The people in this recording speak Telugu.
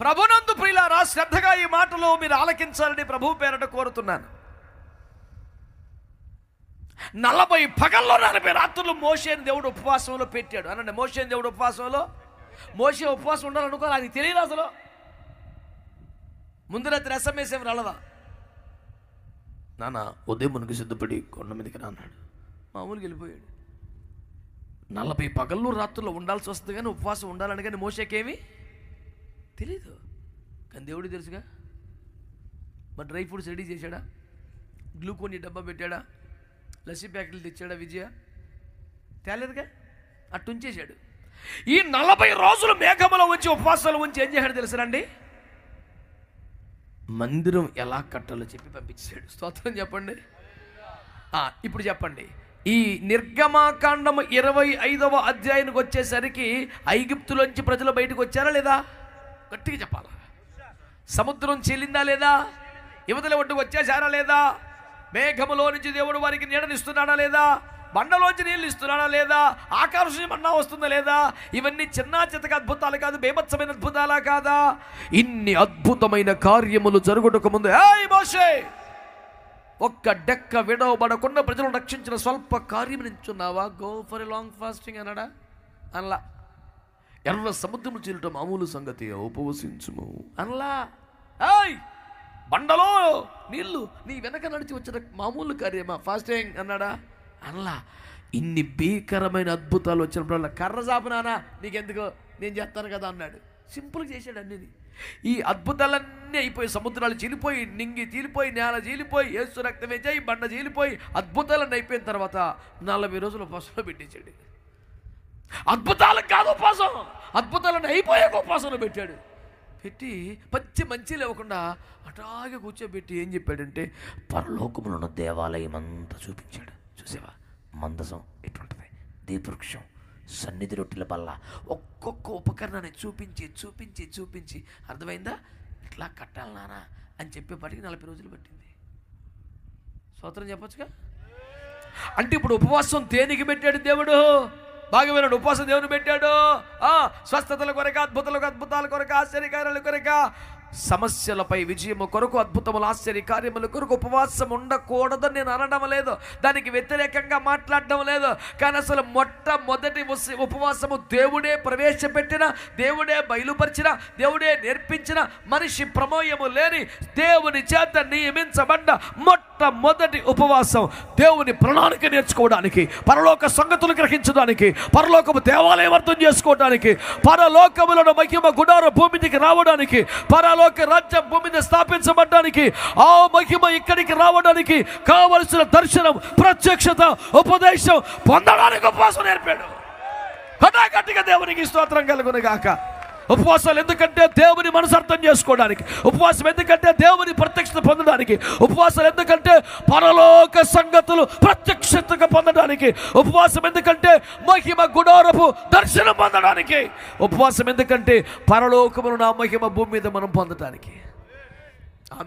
ప్రభునందు ప్రియులారా శ్రద్ధగా ఈ మాటలు మీరు ఆలకించాలని ప్రభు పేరట కోరుతున్నాను. నలభై పగల్లో నలభై రాత్రులు మోషేని దేవుడు ఉపవాసంలో పెట్టాడు. అనండి మోషేని దేవుడు ఉపవాసంలో? మోసే ఉపవాసం ఉండాలనుకోవాలి అది తెలియదు అసలు. ముందు రాత్రి ఎస్ఎంఎస్ ఏమి రాలదా? నాన్న ఉదయం మునిగి సిద్ధపడి కొండ మీదకి రా అన్నాడు. మామూలుగా వెళ్ళిపోయాడు. నలభై పగళ్ళు రాత్రుల్లో ఉండాల్సి వస్తుంది కానీ ఉపవాసం ఉండాలని కానీ మోసేకేమి తెలీదు. కానీ దేవుడు తెలుసుగా. మరి డ్రై ఫ్రూట్స్ రెడీ చేశాడా? గ్లూకోని డబ్బా పెట్టాడా? లస్సీ ప్యాకెట్లు తెచ్చాడా విజయ? తేలేదుగా? అట్టుంచేశాడు ఈ నలభై రోజులు మేఘములో ఉంచి ఉపవాసాలు ఉంచి ఏం చేశాడు తెలుసునండి మందిరం ఎలా కట్టాలో చెప్పి పంపించాడు. స్తోత్రం చెప్పండి. ఇప్పుడు చెప్పండి. ఈ నిర్గమాకాండము ఇరవై ఐదవ అధ్యాయానికి వచ్చేసరికి ఐగుప్తులోంచి ప్రజలు బయటకు వచ్చారా లేదా? గట్టిగా చెప్పాలా? సముద్రం చెల్లిందా లేదా? యువతల ఒడ్డు వచ్చేసారా లేదా? మేఘములో నుంచి దేవుడు వారికి నీడనిస్తున్నాడా లేదా? బండలోంచి నీళ్ళు ఇస్తున్నాడా లేదా? ఆకాశం వస్తుందా లేదా? ఇవన్నీ చిన్న చితక అద్భుతాలు కాదు బేభత్సమైన అద్భుతాలా కాదా? ఇన్ని అద్భుతమైన కార్యములు జరుగుటకు ముందు మోషే! ఒక్క డెక్క విడవబడకుండా ప్రజలను రక్షించిన స్వల్ప కార్యం నించున్నావా గో ఫర్ లాంగ్ ఫాస్టింగ్ అన్నాడా? అనలా. ఎర్ర సముద్రము చీలటం మామూలు సంగతి ఉపవసించుము. అనలా? ఏయ్! బండలో నీళ్ళు నీ వెనక నడిచి వచ్చిన మామూలు కార్యమా? ఫాస్టింగ్ అన్నాడా? అనలా? ఇన్ని భీకరమైన అద్భుతాలు వచ్చినప్పుడల్లా కర్ర చాపునానా నీకెందుకో? నేను చేస్తాను కదా అన్నాడు. సింపుల్గా చేశాడు అన్నిది ఈ అద్భుతాలన్నీ అయిపోయి సముద్రాలు చీలిపోయి నింగి చీలిపోయి నేల చీలిపోయి ఏసు రక్తమే చేయి బండ చీలిపోయి అద్భుతాలన్నీ అయిపోయిన తర్వాత నలభై రోజులు ఉపవాసంలో పెట్టించాడు అద్భుతాలకు కాదు ఉపవాసం. అద్భుతాలను అయిపోయాక ఉపవాసంలో పెట్టాడు. పెట్టి పచ్చి మంచి లేవకుండా అటాగే కూర్చోబెట్టి ఏం చెప్పాడంటే పరలోకములో ఉన్న దేవాలయం అంతా చూపించాడు. చూసావా? మందసం ఎటువంటిది దీపవృక్షం సన్నిధి రొట్టెల బల్ల ఒక్కొక్క ఉపకరణాన్ని చూపించి చూపించి చూపించి. అర్థమైందా? ఇట్లా కట్టాలి నానా అని చెప్పేపాటికి నలభై రోజులు పట్టింది. స్తోత్రం చెప్పొచ్చుగా? అంటే ఇప్పుడు ఉపవాసం దేనికి పెట్టాడు దేవుడు? బాగా విన్నాడు దేవుని పెట్టాడు. ఆ స్వస్థతల కొరక అద్భుతాల అద్భుతాల కొరక ఆశ్చర్యకార్యాల కొరక సమస్యలపై విజయము కొరకు అద్భుతములు ఆశ్చర్య కార్యముల కొరకు ఉపవాసం ఉండకూడదని నేను అనడం లేదు. దానికి వ్యతిరేకంగా మాట్లాడడం లేదు. కానీ అసలు మొట్టమొదటి ఉపవాసము దేవుడే ప్రవేశపెట్టిన దేవుడే బయలుపరిచిన దేవుడే నేర్పించిన మనిషి ప్రమోయము లేని దేవుని చేత నియమించబడ్డ మొట్ట మొట్టమొదటి ఉపవాసం దేవుని ప్రణాళిక నేర్చుకోవడానికి పరలోక సంగతులు గ్రహించడానికి పరలోకము దేవాలయం అర్థం చేసుకోవడానికి పరలోకములను మహిమ గుడార భూమికి రావడానికి పరలోక రాజ్యం భూమిని మీద స్థాపించబడడానికి ఆ మహిమ ఇక్కడికి రావడానికి కావలసిన దర్శనం ప్రత్యక్షత ఉపదేశం పొందడానికి ఉపవాసం నేర్పాడు. కటాకటిగా దేవునికి స్తోత్రం కలుగును గాక ఉపవాసాలు ఎందుకంటే దేవుని మనసు అర్థం చేసుకోవడానికి. ఉపవాసం ఎందుకంటే దేవుని ప్రత్యక్షత పొందడానికి. ఉపవాసాలు ఎందుకంటే పరలోక సంగతులు ప్రత్యక్షతగా పొందడానికి. ఉపవాసం ఎందుకంటే మహిమ గుడారపు దర్శనం పొందడానికి. ఉపవాసం ఎందుకంటే పరలోకమును నా మహిమ భూమి మీద మనం పొందడానికి ఆమె